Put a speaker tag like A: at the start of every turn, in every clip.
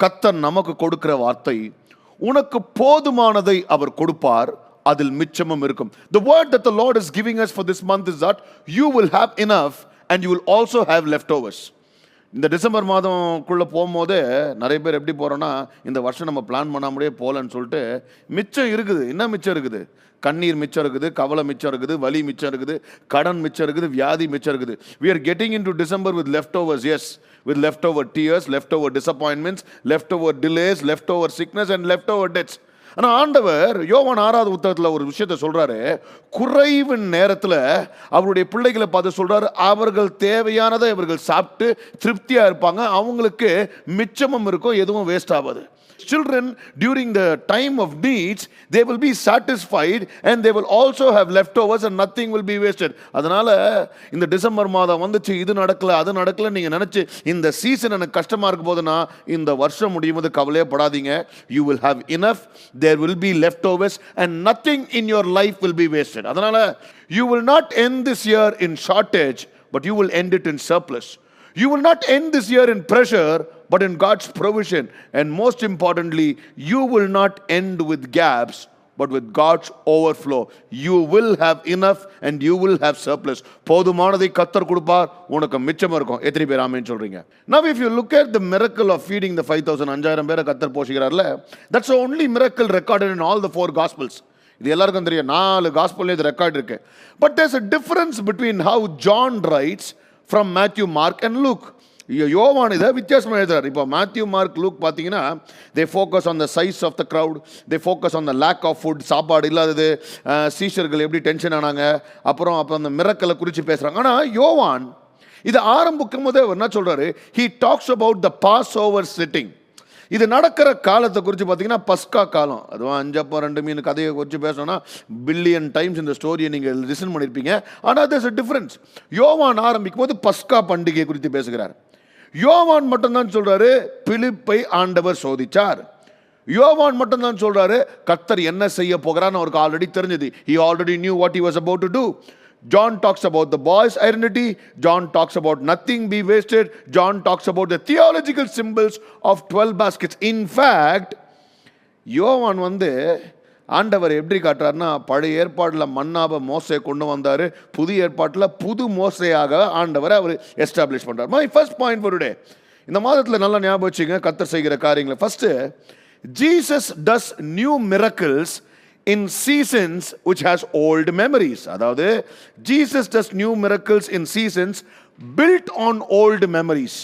A: கத்தர் நமக்கு கொடுக்கிற வார்த்தை உனக்கு போதுமானதை அவர் கொடுப்பார் அதில் மிச்சமும் இருக்கும் the word that the lord is giving us for this month is that you will have enough and you will also have leftovers இந்த டிசம்பர் மாதம்க்குள்ளே போகும்போதே நிறைய பேர் எப்படி போகிறோன்னா இந்த வருஷம் நம்ம பிளான் பண்ணாமலே போகலன்னு சொல்லிட்டு மிச்சம் இருக்குது. என்ன மிச்சம் இருக்குது? கண்ணீர் மிச்சம் இருக்குது கவலை மிச்சம் இருக்குது வலி மிச்சம் இருக்குது கடன் மிச்சம் இருக்குது வியாதி மிச்சம் இருக்குது. We are getting into December over tear left over disappointments left over lace left or sickness and left over debts ஆனால் ஆண்டவர் யோவான் ஆறாவது புத்தகத்தில் ஒரு விஷயத்த சொல்கிறாரு குறைவு நேரத்தில் அவருடைய பிள்ளைகளை பார்த்து சொல்கிறாரு அவர்கள் தேவையானதை இவர்கள் சாப்பிட்டு திருப்தியாக இருப்பாங்க. அவங்களுக்கு மிச்சமும் இருக்கும் எதுவும் வேஸ்ட் ஆகாது. Children during the time of needs, they will be satisfied and they will also have leftovers and nothing will be wasted. அதனால் இந்த டிசம்பர் மாதம் வந்துச்சு இது நடக்கல அது நடக்கல நீங்கள் நினச்சி இந்த சீசன் எனக்கு கஷ்டமா இருக்கும் போதுன்னா இந்த வருஷம் முடியும் போது கவலையே படாதீங்க you will have enough there will be left overs and nothing in your life will be wasted அதனால you will not end this year in shortage but you will end it in surplus you will not end this year in pressure but in God's provision. And most importantly, you will not end with gaps, but with God's overflow. You will have enough and you will have surplus. போதுமானதை கத்தர் கொடுப்பார் உனக்கு மிச்சம் இருக்கும் எத்தனை பேர் ஆமேன்னு சொல்றீங்க now if you look at the miracle of feeding the 5000 அஞ்சாயிரம் பேரை கத்தர் போஷிக்கிறார்ல that's the only miracle recorded in all the four gospels இது எல்லாருக்கும் தெரியும் நாலு காஸ்பல்ல இது ரெக்கார்ட் இருக்கு but there's a difference between how John writes from Matthew Mark and Luke யோவான் இதை வித்தியாசமாக எழுதுறாரு. இப்போ மேத்யூ மார்க் லூக் பார்த்தீங்கன்னா they focus on the size of the crowd they focus on the lack of food சாப்பாடு இல்லாதது சீஷர்கள் எப்படி டென்ஷன் ஆனாங்க அப்புறம் அப்போ அந்த மிரக்கலை குறித்து பேசுகிறாங்க ஆனால் யோவான் இதை ஆரம்பிக்கும் போதே அவர் என்ன சொல்கிறாரு he talks about the Passover sitting இது நடக்கிற காலத்தை குறித்து பார்த்தீங்கன்னா பஸ்கா காலம். அதுவும் அஞ்சப்போ ரெண்டு மீன் கதையை குறித்து பேசணும்னா பில்லியன் டைம்ஸ் இந்த ஸ்டோரியை நீங்கள் லிசன் பண்ணியிருப்பீங்க ஆனால் there's a டிஃப்ரென்ஸ் யோவான் ஆரம்பிக்கும் போது பஸ்கா பண்டிகை குறித்து பேசுகிறார். யோவான் மட்டும்தான் சொல்றாரு பிலிப்பை ஆண்டவர் சோதிச்சார் யோவான் மட்டும்தான் சொல்றாரு கர்த்தர் என்ன செய்ய போகிறான்னு அவருக்கு ஆல்ரெடி தெரிஞ்சது he already knew what he was about to do John talks about the boy's identity. John talks about nothing be wasted. John talks about the theological symbols of 12 baskets. In fact, யோவான் வந்து ஆண்டவர் எப்படி காட்டுறாருன்னா பழைய ஏற்பாட்டில் மன்னாப மோசையை கொண்டு வந்தார். புதிய ஏற்பாட்டில் புது மோசையாக ஆண்டவரை அவர் எஸ்டாப்ளிஷ் பண்ணுறார் மை ஃபர்ஸ்ட் பாயிண்ட் for இந்த மாதத்தில் நல்லா ஞாபகம் வச்சுங்க கத்தர் செய்கிற காரியங்களை. First Jesus does new miracles in seasons which has old memories அதாவது Jesus does new miracles in seasons built on old memories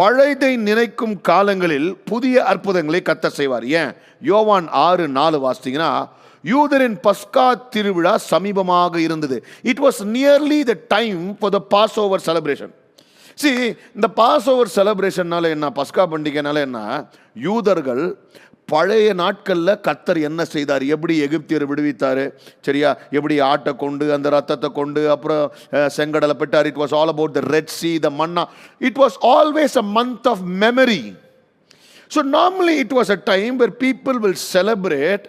A: பழையதை நினைக்கும் காலங்களில் புதிய அற்புதங்களை கத்த செய்வார். ஏன்? யோவான் ஆறு நாலு வாசித்தீங்கன்னா யூதரின் பஸ்கா திருவிழா சமீபமாக இருந்தது. It was nearly the time for the Passover celebration C இந்த பாஸ் ஓவர் செலப்ரேஷன்னால என்ன பஸ்கா பண்டிகைனால என்ன யூதர்கள் பழைய நாட்களில் கத்தர் என்ன செய்தார்? எப்படி எகிப்தியர் விடுவித்தார்? சரியா? எப்படி ஆட்டை கொண்டு அந்த ரத்தத்தை கொண்டு அப்புறம் செங்கடலை பெற்றார் it was all about the Red Sea the manna it was always a month of memory so normally it was a time where people will celebrate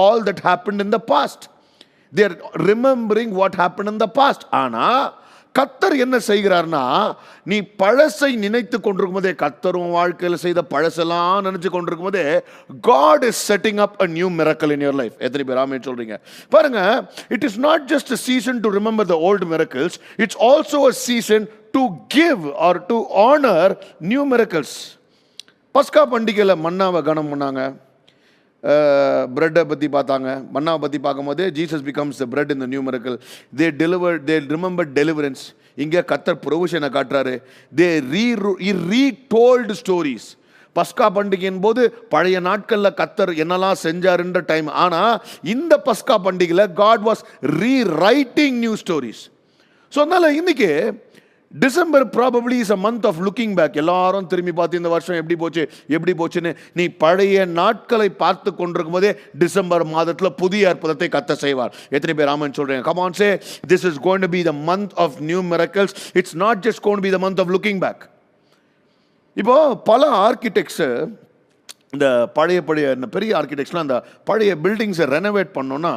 A: all that happen in the past their remembering what happen in the past ஆனால் கத்தர் என்ன செய்கிறார்னா நீ பழசை நினைத்து கொண்டிருக்கும் போதே கத்தரும் வாழ்க்கையில் செய்த பழசெல்லாம் நினைச்சு கொண்டிருக்கும் போதே God is setting up a new miracle in your life எத்தனை பேர் ஆமே சொல்றீங்க? பாருங்க it is not just season to remember the old miracles it's also a season to give or to honour new miracles பஸ்கா பண்டிகையில் மன்னாவை கனம் பண்ணாங்க. பிரெட்டை பற்றி பார்த்தாங்க. மன்னாவை பற்றி பார்க்கும்போது ஜீசஸ் பிகம்ஸ் த பிரெட் இந்த new miracle they deliver they remember deliverance இங்கே கத்தர் ப்ரொவிஷனை காட்டுறாரு. தே ரீ ரீ டோல்டு ஸ்டோரிஸ் பஸ்கா பண்டிகையின் போது பழைய நாட்களில் கத்தர் என்னெல்லாம் செஞ்சாருன்ற டைம் ஆனால் இந்த பஸ்கா பண்டிகையில் God was rewriting new stories so அதனால் இன்றைக்கி December probably is a month of looking back எல்லாரும் திரும்பி பார்த்து இந்த வருஷம் எப்படி போச்சு எப்படி போச்சுன்னு நீ பழைய நாட்களை பார்த்து கொண்டிருக்கும் போதே டிசம்பர் மாதத்தில் புதிய அற்புதத்தை கத்த செய்வார். எத்தனை பேர் ஆமன் சொல்கிறேன் come on say this is going to be the month of new miracles it's not just gonna be the month of looking back இப்போ பல ஆர்கிடெக்ட்ஸு இந்த பழைய பழைய இந்த பெரிய ஆர்கிடெக்ட்ஸ்லாம் அந்த பழைய பில்டிங்ஸை ரெனோவேட் பண்ணோன்னா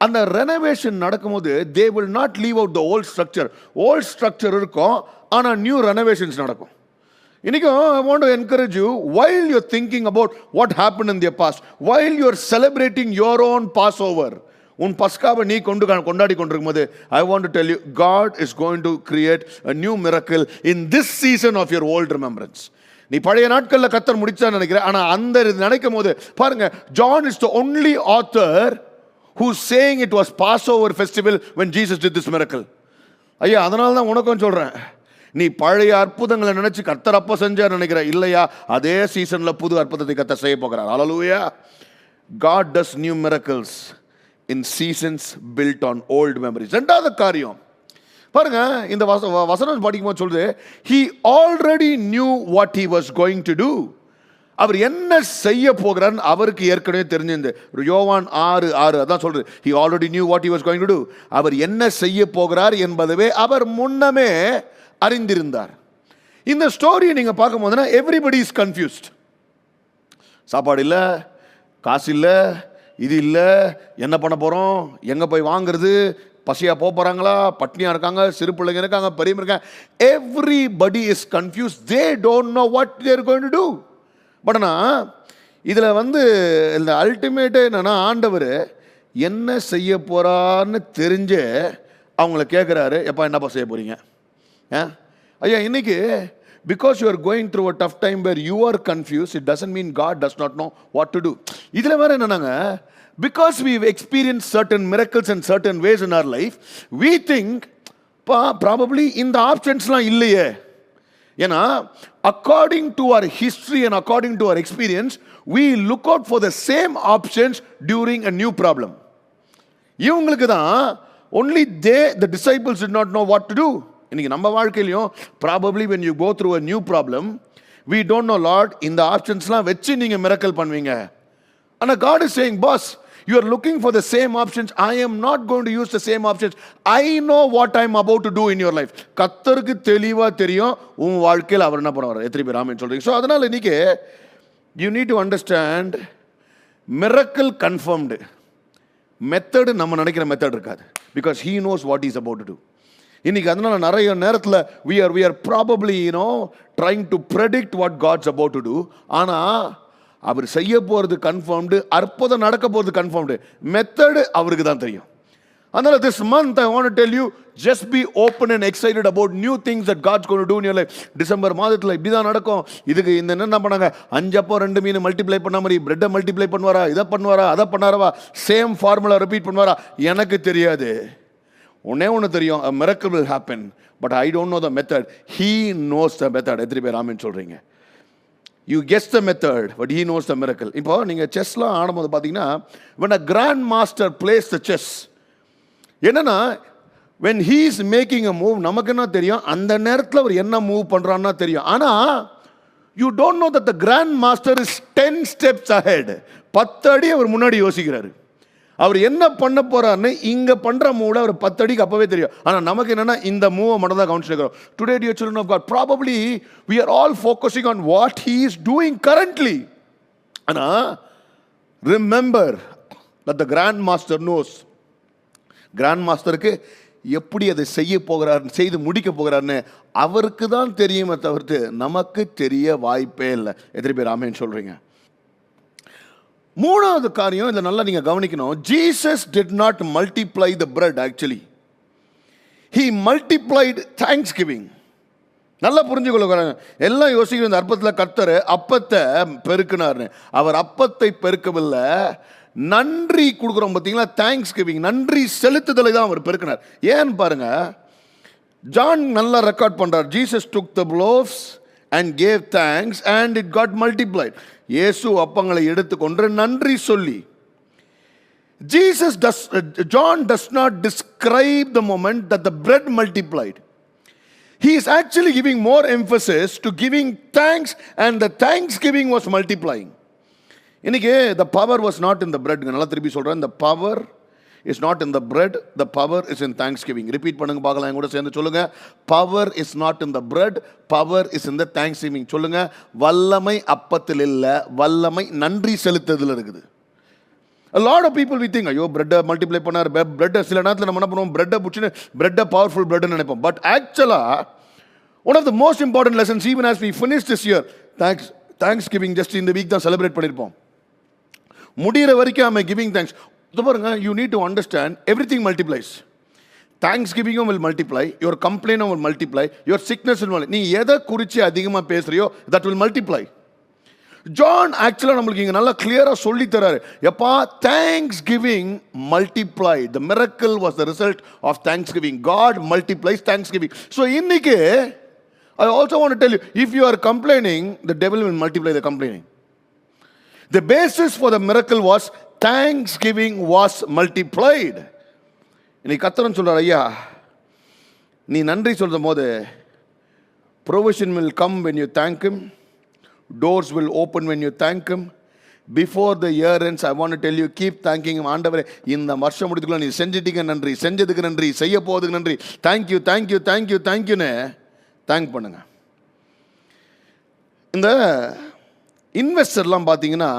A: அந்த ரெனோவேஷன் நடக்கும்போது they will not leave out the old structure old structure இருக்கும் ஆனால் நியூ ரெனோவேஷன்ஸ் நடக்கும். இன்றைக்கும் I want to encourage you while you're thinking about what happen in their past while you're celebrating your own Passover உன் பஸ்காவை நீ கொண்டு கொண்டாடி கொண்டிருக்கும் போது I want to tell you God is going to create a new miracle in this season of your old remembrance நீ பழைய நாட்களில் கத்தர் முடிச்சான்னு நினைக்கிறேன் ஆனால் அந்த இது நினைக்கும் போது பாருங்க John is the only author who's saying it was Passover festival when Jesus did this miracle ஐயா அதனால தான் உனக்கும் சொல்கிறேன் நீ பழைய அற்புதங்களை நினச்சி கத்தர் அப்போ செஞ்சார் நினைக்கிற? இல்லையா? அதே சீசனில் புது அற்புதத்தை கத்தர் செய்ய போகிறார். Hallelujah God does new miracles in seasons built on old memories ரெண்டாவது காரியம். பாருங்க இந்த வச வ- வசனம் படிக்கும்போது சொல்லுது he already knew what he was going to do அவர் என்ன செய்ய போகிறார் அவருக்கு ஏற்கனவே தெரிஞ்சிருந்து. யோவான் ஆறு ஆறு அதான் சொல்றது. He already knew what was going to do அவர் என்ன செய்ய போகிறார் என்பதவே அவர் முன்னமே அறிந்திருந்தார். இந்த ஸ்டோரியை நீங்கள் பார்க்கும் போதுனா எவ்ரிபடி இஸ் கன்ஃபியூஸ்ட் சாப்பாடு இல்லை காசு இல்லை இது இல்லை என்ன பண்ண போகிறோம் எங்கே போய் வாங்குறது பசியாக போக போகிறாங்களா பட்னியாக இருக்காங்க சிறு பிள்ளைங்க இருக்காங்க பெரியவங்க இருக்காங்க. Everybody is confuse they don't know what they're going to do but ஆனால் இதில் வந்து இந்த அல்டிமேட்டே என்னன்னா ஆண்டவர் என்ன செய்ய போகிறான்னு தெரிஞ்சு அவங்கள கேட்குறாரு எப்பா என்னப்பா செய்ய போகிறீங்க ஆ? ஐயா இன்னைக்கு because you are going through a tough time where you are confuse it doesn't mean God does not know what to do இதில் வேறு என்னன்னாங்க because we experience certain miracles and certain ways in our life we think probably இந்த ஆப்ஷன்ஸ்லாம் இல்லையே. ஏன்னா according to our history and according to our experience we look out for the same options during a new problem இவங்களுக்கு தான் only they the disciples it not know what to do இன்னைக்கு நம்ம வாழ்க்கையிலையும் probably when you go through a new problem we don't know lot இந்த ஆப்ஷன்ஸ்லாம் வச்சு நீங்கள் miracle பண்ணுவீங்க. ஆனால் God is saying pass You are looking for the same options I am not going to use the same options I know what I am about to do in your life கத்தருக்கு தெளிவாக தெரியும். உன் வாழ்க்கையில் அவர் என்ன பண்ணுவார்? எத்தனை பேர் ஆமின்னு சொல்றீங்க? ஸோ அதனால் இன்னைக்கு you need to understand miracle confirmed method நம்ம நினைக்கிற மெத்தட் இருக்காது. Because he knows what is about to இன்றைக்கி அதனால் நிறைய நேரத்தில் we are we are probably you know trying to predict what God's about to do ஆனால் அவர் செய்ய போகிறது கன்ஃபார்ம்டு அற்புதம் நடக்க போகிறது கன்ஃபார்ம்டு மெத்தடு அவருக்கு தான் தெரியும். அதனால this month I want tell you just be open and excited about new things at God's gonna do new life December மாதத்தில் இப்படி தான் நடக்கும். இதுக்கு இந்த என்ன பண்ணாங்க? அஞ்சப்போ ரெண்டு மீன் மல்டிப்ளை பண்ண மாதிரி பிரெட்டை மல்டிப்ளை பண்ணுவாரா? இதை பண்ணுவாரா? அதை பண்ணாரவா? சேம் ஃபார்முலா ரிப்பீட் பண்ணுவாரா? எனக்கு தெரியாது. ஒன்னே ஒன்று தெரியும் miracle will happen but I don't know the method he knows the method எத்தனை பேர் ஆமின்னு சொல்கிறீங்க you guess the method but he knows the miracle இப்போ நீங்கள் செஸ்லாம் ஆடும்போது பார்த்தீங்கன்னா when a grand master plays the chess என்னென்னா when he is making a move நமக்கு என்ன தெரியும்? அந்த நேரத்தில் அவர் என்ன மூவ் பண்ணுறான்னா தெரியும். ஆனால் you don't know that the grand master is ten steps ahead பத்து அடி அவர் முன்னாடி யோசிக்கிறாரு. அவர் என்ன பண்ண போறாருன்னு இங்க பண்ற மூவ்ல அவர் பத்து அடிக்கு அப்பவே தெரியும். ஆனா நமக்கு என்னன்னா இந்த மூவை மட்டும் தான் கவனிச்சிருக்கிறோம். Today dear children of God probably we are all focusing on what he is doing currently ஆனா remember that the grand master knows grand மாஸ்டருக்கு எப்படி அதை செய்ய போகிறார் செய்து முடிக்க போகிறாருன்னு அவருக்கு தான் தெரியுமே தவிர்த்து நமக்கு தெரிய வாய்ப்பே இல்லை. எத்தனை பேர் ஆமேன்னு சொல்கிறீங்க மூணாவது காரியம் இதை நல்லா நீங்கள் கவனிக்கணும். Jesus did not multiply the bread actually he multiplied thanks giving நல்லா புரிஞ்சுக்கொள்ள எல்லாம் யோசிக்கிற இந்த அற்பத்தில் கத்தர் அப்பத்தை பெருக்கினார்னு. அவர் அப்பத்தை பெருக்கவில்லை. நன்றி கொடுக்குறோம் பார்த்தீங்களா? தேங்க்ஸ் கிவிங் நன்றி செலுத்துதலை தான் அவர் பெருக்கினார். ஏன்னு பாருங்கள் ஜான் நல்லா ரெக்கார்ட் பண்ணுறார் Jesus took the loaves and gave thanks and it got multiplied இயேசு அப்பங்களை எடுத்துக்கொண்டு நன்றி சொல்லி Jesus does John does not describe the moment that the bread multiplied he is actually giving more emphasis to giving thanks and the thanks giving was multiplying இன்னைக்கு the power was not in the bread நல்லா திருப்பி சொல்கிறேன் இந்த power is not in the bread the power is in thanks giving repeat பண்ணுங்க பார்க்கலாம் என் கூட சேர்ந்து சொல்லுங்க. Is not in the bread power is in the thanks giving சொல்லுங்க வல்லமை அப்பத்தில் இல்லை வல்லமை நன்றி செலுத்ததில் இருக்குது. லாட் ஆஃப் பீப்புள் people ஐயோ பிரெட்டை மல்டிப்ளை பண்ணார் பிரெட்டை சில நேரத்தில் நம்ம என்ன பண்ணுவோம்? பிரெட்டை பிடிச்சின்னு பிரெட்டை பவர்ஃபுல் பிரெட்னு நினைப்போம். பட் ஆக்சுவலாக one of the most important lessons even as we finish this year thanks thanks giving just இந்த வீக் தான் செலிப்ரேட் பண்ணியிருப்போம் முடிகிற வரைக்கும் ஐம் கிவிங் தேங்க்ஸ் இது பாருங்க you need to understand everything multiplies thanks கிவிங்கும் will multiply your கம்ப்ளைனும் will multiply your sickness நீ எதை குறித்து அதிகமாக பேசுறியோ தட் வில் மல்டிப்ளை ஜான் ஆக்சுவலாக நம்மளுக்கு இங்கே நல்லா கிளியராக சொல்லி தராரு. எப்பா thanks giving multiply the miracle was the result of thanks giving God multiplies thanks giving so இன்னைக்கு I also want tell you if you are complaining the devil will multiply the complaining the basis for the miracle was thanks giving was multiplied இன்னைக்கு கத்தரன் சொல்கிறார் ஐயா நீ நன்றி சொல்கிற போது provision will come when you thank doors will open when you thank before the year ends I want tell you keep thanking ஆண்டவரே இந்த வருஷம் முடித்துக்குள்ள நீ செஞ்சிட்டீங்க நன்றி செஞ்சதுக்கு நன்றி செய்ய போவதுக்கு நன்றி. Thank you thank you thank you தேங்க்யூன்னு thank பண்ணுங்க. இந்த இன்வெஸ்டர்லாம் பார்த்தீங்கன்னா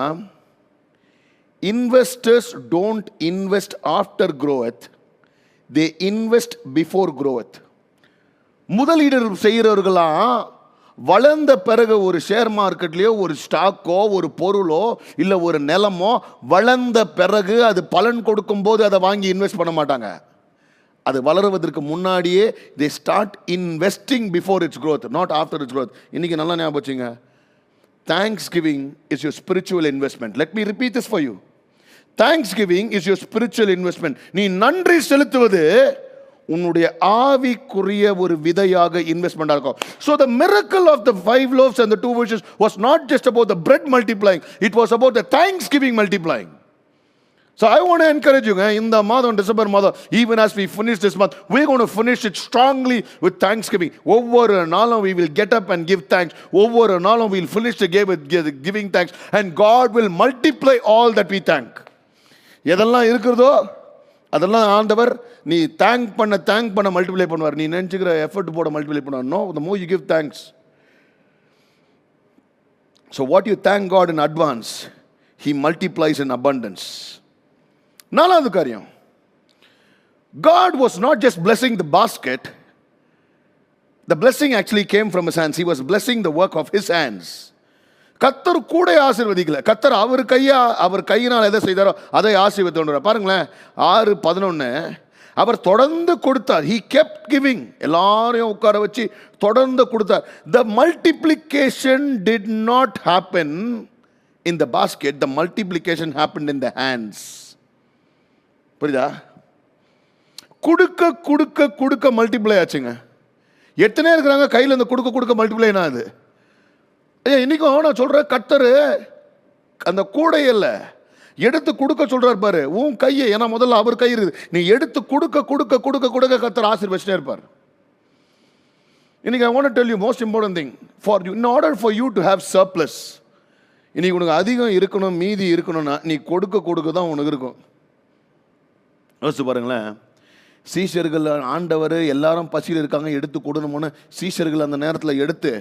A: investors don't invest after growth they invest before growth. முதலீடு செய்கிறவர்களாம் வளர்ந்த பிறகு ஒரு ஷேர் மார்க்கெட்லேயோ ஒரு ஸ்டாக்கோ ஒரு பொருளோ இல்லை ஒரு நிலமோ வளர்ந்த பிறகு அது பலன் கொடுக்கும்போது அதை வாங்கி இன்வெஸ்ட் பண்ண மாட்டாங்க. அது வளருவதற்கு முன்னாடியே they start investing before its growth not after its growth இன்றைக்கி நல்லா ஞாபகம் வச்சுங்க. Thanks giving is your spiritual investment let me repeat this for you thanks giving is your spiritual investment நீ நன்றி செலுத்துவது உன்னுடைய ஆவிக்குரிய ஒரு விதையாக இன்வெஸ்ட்மெண்ட்டாக இருக்கும். So the miracle of the five loaves and two fishes was not just about the bread multiplying it was about the thanks giving multiplying so I want encourage யூங்க இந்த மாதம் டிசம்பர் மாதம் even as we finish this month we gonna finish it strongly with thanks giving ஒவ்வொரு நாளும் we will get up and give thanks ஒவ்வொரு நாளும் will finish the day giving thanks and God will multiply all that all that எதெல்லாம் இருக்கிறதோ அதெல்லாம் ஆண்டவர் நீ thank பண்ண தேங்க் பண்ண மல்டிப்ளை பண்ணுவார் நீ நினச்சிக்கிற எஃபர்ட் போட மல்டிப்ளை பண்ணுவார் no more you give thanks so what you thank God in advance he multiplies in abundance நாலாவது காரியம் God was not just blessing the basket the blessing actually came from his hands he was blessing the work of his hands கத்தர் கூட ஆசீர்வதிக்கல. கத்தர் அவர் கையா அவர் கையினால் எதை செய்தாரோ அதை ஆசீர்வதித்து பாருங்களேன் ஆறு பதினொன்று அவர் தொடர்ந்து கொடுத்தார். ஹி கெப்ட் கிவிங் எல்லாரையும் உட்கார வச்சு தொடர்ந்து கொடுத்தார். The multiplication did not happen in the basket the multiplication happen in the hands புரியுதா? கொடுக்க கொடுக்க கொடுக்க மல்டிப்ளை ஆச்சுங்க. எத்தனை இருக்கிறாங்க கையில் இந்த கொடுக்க கொடுக்க மல்டிப்ளைனா அது ஐயா இன்னைக்கும் நான் சொல்கிறேன் கத்தரு. அந்த கூடை இல்லை எடுத்து கொடுக்க சொல்கிறார் பாரு. உன் கையை ஏன்னா முதல்ல அவர் கை இருக்குது. நீ எடுத்து கொடுக்க கொடுக்க கொடுக்க கொடுக்க கத்தர் ஆசீர்வச்சிட்டே இருப்பார். இன்னைக்கு I want tell you most important thing for you in order for you to have surplus இன்னைக்கு உனக்கு அதிகம் இருக்கணும் மீதி இருக்கணும்னா நீ கொடுக்க கொடுக்க தான் உனக்கு இருக்கும். யோசிச்சு பாருங்களேன். சீஷர்கள் ஆண்டவர் எல்லாரும் பசியில் இருக்காங்க எடுத்து கொடுணுமோன்னு சீஷர்கள் அந்த நேரத்தில் எடுத்து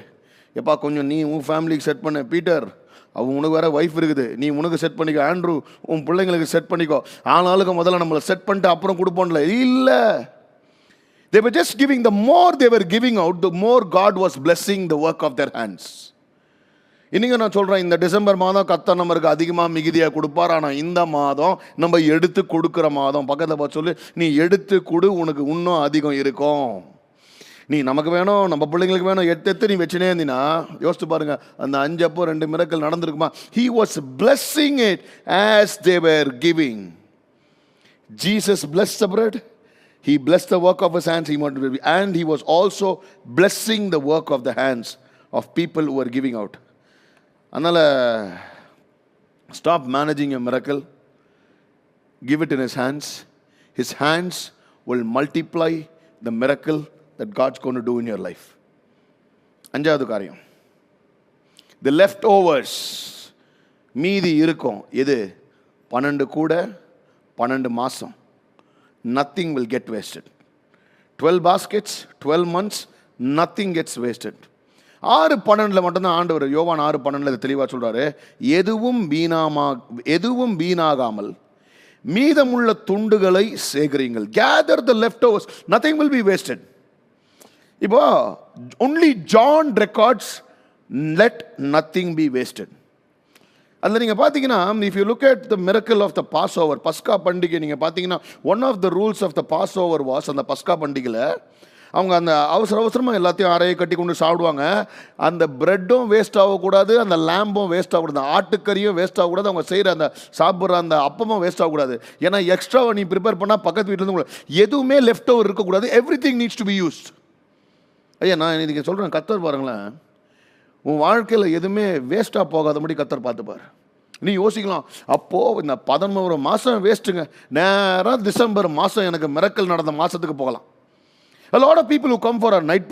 A: எப்பா கொஞ்சம் நீ உன் ஃபேமிலிக்கு செட் பண்ண. பீட்டர் அவன் உனக்கு வேற ஒய்ஃப் இருக்குது. நீ உனக்கு செட் பண்ணிக்கோ. ஆண்ட்ரூ உன் பிள்ளைங்களுக்கு செட் பண்ணிக்கோ. ஆனாலுக்கு முதல்ல நம்மளை செட் பண்ணிட்டு அப்புறம் கொடுப்போம்ல. இல்லை. They were just giving the more they were giving out the more God was blessing the work of their hands இன்னைக்கு நான் சொல்கிறேன் இந்த டிசம்பர் மாதம் கத்த நம்மளுக்கு அதிகமாக மிகுதியாக கொடுப்பார். ஆனால் இந்த மாதம் நம்ம எடுத்து கொடுக்குற மாதம் பக்கத்தில் பார்த்து சொல்லி நீ எடுத்து கொடு உனக்கு இன்னும் அதிகம் இருக்கும். நீ நமக்கு வேணும் நம்ம பிள்ளைங்களுக்கு வேணும் எட்டு எத்து நீ வச்சுனே இருந்தீங்கன்னா யோசிச்சு பாருங்கள் அந்த அஞ்சு அப்போ ரெண்டு miracle நடந்திருக்குமா he was blessing it as they were giving Jesus blessed the bread. He blessed the work of his hands. He wanted to and he was also blessing the work of the hands of people giving out giving அதனால் stop managing a miracle give it in his hands his hands will multiply the miracle that God's going to do in your life. அஞ்சாவது காரியம். The left overs மீதி இருக்கும். எது? பன்னெண்டு கூட பன்னெண்டு மாதம் nothing will get wasted twelve baskets twelve months nothing gets wasted ஆறு பன்னெண்டில் மட்டும்தான் ஆண்டவர் யோவான் ஆறு பன்னெண்டில் தெளிவாக சொல்கிறாரு எதுவும் வீணாமா எதுவும் வீணாகாமல் மீதமுள்ள துண்டுகளை சேகரிங்கள் gather the leftovers nothing will be wasted இப்போ only John records let nothing be wasted அதில் நீங்கள் பார்த்தீங்கன்னா if you look at the miracle of the Passover பஸ்கா பண்டிகை நீங்கள் பார்த்தீங்கன்னா one of the rules of the Passover was அந்த பஸ்கா பண்டிகையில் அவங்க அந்த அவசர அவசரமாக எல்லாத்தையும் அறையை கட்டி கொண்டு சாப்பிடுவாங்க. அந்த ப்ரெட்டும் வேஸ்ட் ஆகக்கூடாது அந்த லேம்பும் வேஸ்ட் ஆகக்கூடாது அந்த ஆட்டுக்கறியும் வேஸ்ட் ஆகக்கூடாது அவங்க செய்கிற அந்த சாப்பிட்ற அந்த அப்பமும் வேஸ்ட் ஆகக்கூடாது ஏன்னா எக்ஸ்ட்ராவை நீ ப்ரிப்பேர் பண்ணால் பக்கத்து வீட்டிலேருந்து எதுவுமே லெஃப்ட் ஓவர் இருக்கக்கூடாது everything needs to be used ஐயா நான் இன்றைக்கி சொல்கிறேன் கத்தர் பாருங்களேன் உன் வாழ்க்கையில் எதுவுமே வேஸ்ட்டாக போகாதபடி கத்தர் பார்த்துப்பார் நீ யோசிக்கலாம் அப்போது இந்த பதினோரு மாதம் வேஸ்ட்டுங்க நேராக டிசம்பர் மாதம் எனக்கு மிரக்கல் நடந்த மாதத்துக்கு போகலாம் A lot of people who come for our night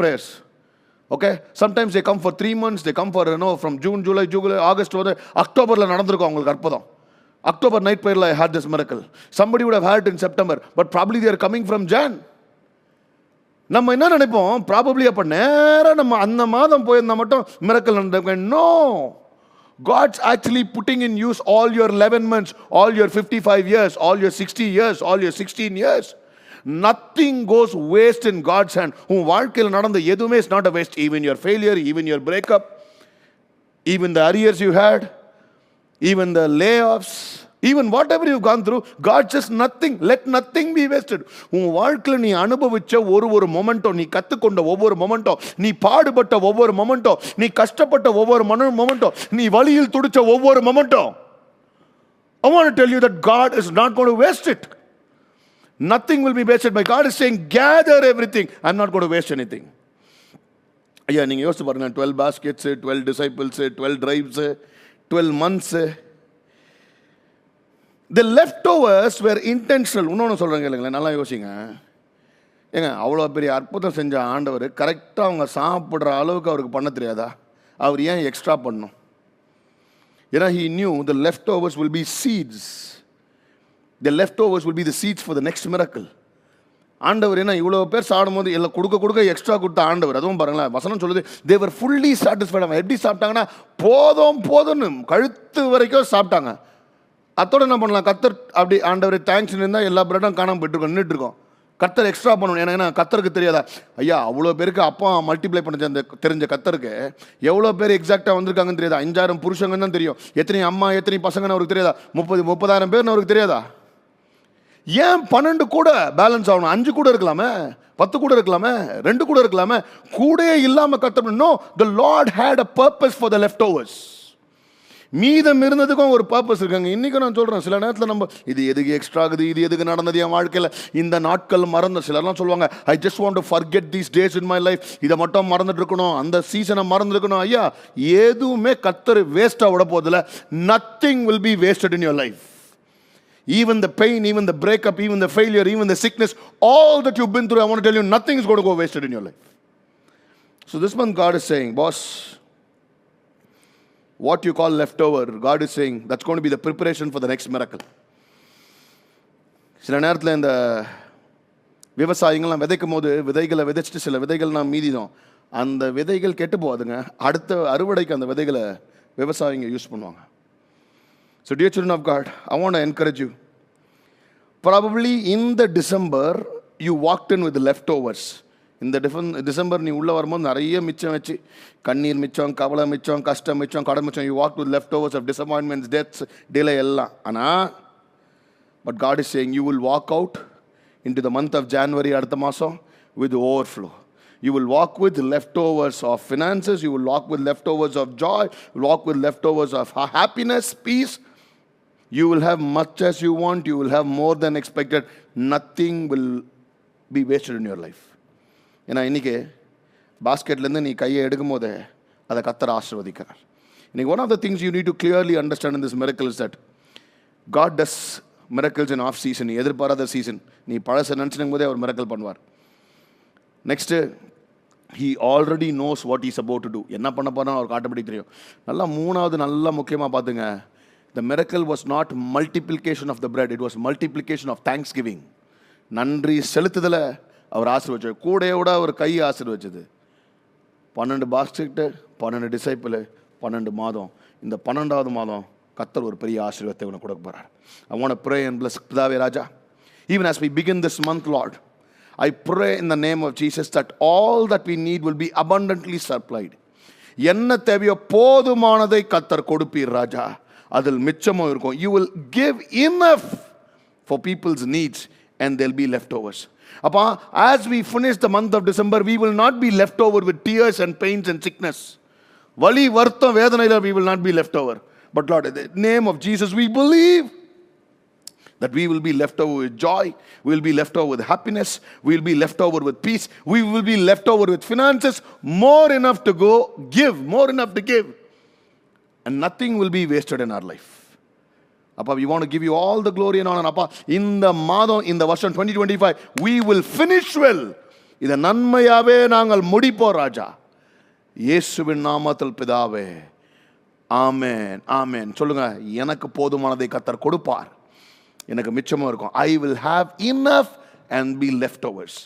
A: okay sometimes they come for three months they come for no from June July July August வந்து அக்டோபரில் நடந்திருக்கும் அவங்களுக்கு அற்புதம் October night ப்ரேயரில் I had this miracle somebody would have had in September but probably they're coming from John நம்ம என்ன நினைப்போம் probably அப்போ நேராக நம்ம அந்த மாதம் போயிருந்தா மட்டும் மிரக்கல் நடந்திருக்க no God's actually putting in use all your 11 months, all your 55 years, all your 60 years, all your 16 years. Nothing goes waste in God's hand. உன் வாழ்க்கையில் நடந்த எதுவுமே is not a waste even your failure even your breakup even the arrears you had even the layoffs even whatever you gone through God just nothing let nothing be wasted உன் வாழ்க்கையில் நீ அனுபவிச்ச ஒரு ஒரு மொமெண்ட்டோ நீ கற்றுக்கொண்ட ஒவ்வொரு மொமெண்ட்டோ நீ பாடுபட்ட ஒவ்வொரு மொமெண்ட்டோ நீ கஷ்டப்பட்ட ஒவ்வொரு மன மொமெண்ட்டோ நீ வழியில் துடிச்ச ஒவ்வொரு மொமெண்டோ I want to tell is not God is not going to waste it. Nothing will God is My God is saying, gather everything. Not not going to waste ஐயா நீங்கள் யோசிச்சு பாருங்க. Twelve baskets twelve disciples twelve tribes twelve months the leftovers were intentional இன்னொன்று சொல்கிறேங்க இல்லைங்களா நல்லா யோசிங்க. ஏங்க அவ்வளோ பெரிய அற்புதம் செஞ்ச ஆண்டவர் கரெக்டாக அவங்க சாப்பிட்ற அளவுக்கு அவருக்கு பண்ண தெரியாதா? அவர் ஏன் எக்ஸ்ட்ரா பண்ணும்? ஏன்னா he knew the leftovers will be seeds the leftovers will be the seeds for the next miracle ஆண்டவர் என்ன இவ்வளோ பேர் சாப்பிடும்போது எல்லாம் கொடுக்க கொடுக்க எக்ஸ்ட்ரா கொடுத்த ஆண்டவர். அதுவும் பாருங்களேன் வசனம் சொல்லுது தேவர் ஃபுல்லி சாட்டிஸ்ஃபைட் அவங்க எப்படி சாப்பிட்டாங்கன்னா போதும் போதும்னு கழுத்து வரைக்கும் சாப்பிட்டாங்க. அத்தோட என்ன பண்ணலாம்? கத்தர் அப்படி ஆண்டவர் தேங்க்ஸ் இருந்தால் எல்லா பிரெட்டும் காணாமல் போயிட்டுருக்கோம் நின்றுட்டு இருக்கோம் கத்தர் எக்ஸ்ட்ரா பண்ணணும். ஏன்னா ஏன்னா கத்தருக்கு தெரியாதா? ஐயா அவ்வளோ பேருக்கு அப்பா மல்டிப்ளை பண்ண தெரிஞ்ச தெரிஞ்ச கத்தருக்கு எவ்வளோ பேர் எக்ஸாக்டாக வந்திருக்காங்கன்னு தெரியாதா? அஞ்சாயிரம் புருஷங்கன்னு தான் தெரியும். எத்தனை அம்மா எத்தனை பசங்கன்னு அவருக்கு தெரியாதா? முப்பது முப்பதாயிரம் பேர்னு அவருக்கு தெரியாதா? ஏன் பன்னெண்டு கூட பேலன்ஸ் ஆகணும்? அஞ்சு கூட இருக்கலாமே? பத்து கூட இருக்கலாமே? ரெண்டு கூட இருக்கலாமே? கூட இல்லாமல் கத்தப்படணும் the Lord had a purpose for the leftovers மீதம் இருந்ததுக்கும் ஒரு பர்பஸ் இருக்காங்க. இன்றைக்கும் நான் சொல்கிறேன் சில நேரத்தில் நம்ம இது எதுக்கு எக்ஸ்ட்ரா ஆகுது இது எதுக்கு நடந்தது என் வாழ்க்கையில்? இந்த நாட்கள் மறந்த சிலர்லாம் சொல்லுவாங்க I just want to forget these days in my life இதை மட்டும் மறந்துட்டுருக்கணும் அந்த சீசனை மறந்துருக்கணும் ஐயா எதுவுமே கத்தர் வேஸ்ட்டாக விட போதில்ல nothing will be wasted in your life even the pain even the breakup, even the failure even the sickness all that you been through I want tell you nothing is is going to go wasted in your life. So this month, God what you call leftover God saying that's going to be the preparation for the next miracle. சில நேரத்தில் இந்த விவசாயிகள்லாம் விதைக்கும் போது விதைகளை விதைச்சிட்டு சில விதைகள்லாம் நான் மீதிடும் அந்த விதைகள் கெட்டு போகாதுங்க அடுத்த அறுவடைக்கு அந்த விதைகளை விவசாயிங்க யூஸ் பண்ணுவாங்க so dear children of God I want encourage you probably இந்த December you walked in with leftovers இந்த டிஃபன் டிசம்பர் நீ உள்ளே வரும்போது நிறைய மிச்சம் வச்சு கண்ணீர் மிச்சம் கவலை மிச்சம் கஷ்டம் மிச்சம் கடன் மிச்சம் you walk with leftovers of disappointments deaths delay எல்லாம் ஆனால் but God is saying you will walk out into the month of January அடுத்த மாதம் with overflow You will walk with leftovers of finances. You will walk with leftovers of joy. You will walk with leftovers of ha- happiness, peace. You will have much as you want. You will have more than expected. Nothing will be wasted in your life. ஏன்னா இன்னைக்கு பாஸ்கெட்லேருந்து நீ கையை எடுக்கும் போதே அதை கத்தர் ஆசிர்வதிக்கிறார். இன்னைக்கு one of the things you need to clearly understand in this miracle that God does miracles in off season நீ எதிர்பாராத சீசன் நீ பழசை நினச்சினும் போதே அவர் மிரக்கல் பண்ணுவார். Next he already knows what is about to do என்ன பண்ண போகிறோம் அவருக்கு ஆட்டோமேட்டிக் தெரியும். நல்லா மூணாவது நல்லா முக்கியமாக பார்த்துங்க. The miracle was not multiplication of the bread it was multiplication of thanks giving நன்றி செலுத்துதலை அவர் ஆசீர்வச்சார் கூடையோட அவர் கை ஆசீர்வச்சது. பன்னெண்டு பாஸ்கெட்டு பன்னெண்டு டிசைப்பிள் பன்னெண்டு மாதம். இந்த பன்னெண்டாவது மாதம் கத்தர் ஒரு பெரிய ஆசீர்வாதத்தை உனக்கு கொடுக்க போகிறார் I want pray and bless பிதாவே ராஜா. Even as we begin this month Lord I pray in the name of Jesus that all that we need will be abundantly supplied என்ன தேவையோ போதுமானதை கத்தர் கொடுப்பீர் ராஜா. அதில் மிச்சமும் இருக்கும். You will give enough people's needs and there'll be leftovers Appa, as we finish the month of December, we will not be left over with tears and pains and sickness. Vali, vartham, vedanaila, we will not be left over. But Lord, in the name of Jesus, we believe that we will be left over with joy, we will be left over with happiness, we will be left over with peace, we will be left over with finances, more enough to go give, more enough to give. And nothing will be wasted in our life. அப்பா we want give you all the glory honour அப்பா இந்த மாதம் இந்த வருஷம் twenty twenty five we will finish well இதை நன்மையாகவே நாங்கள் முடிப்போம் ராஜா. இயேசுவின் நாமத்தில் பிதாவே. ஆமேன் ஆமேன். சொல்லுங்க எனக்கு போதுமானதை கத்தர் கொடுப்பார். எனக்கு மிச்சமும் இருக்கும். I will have enough and be leftovers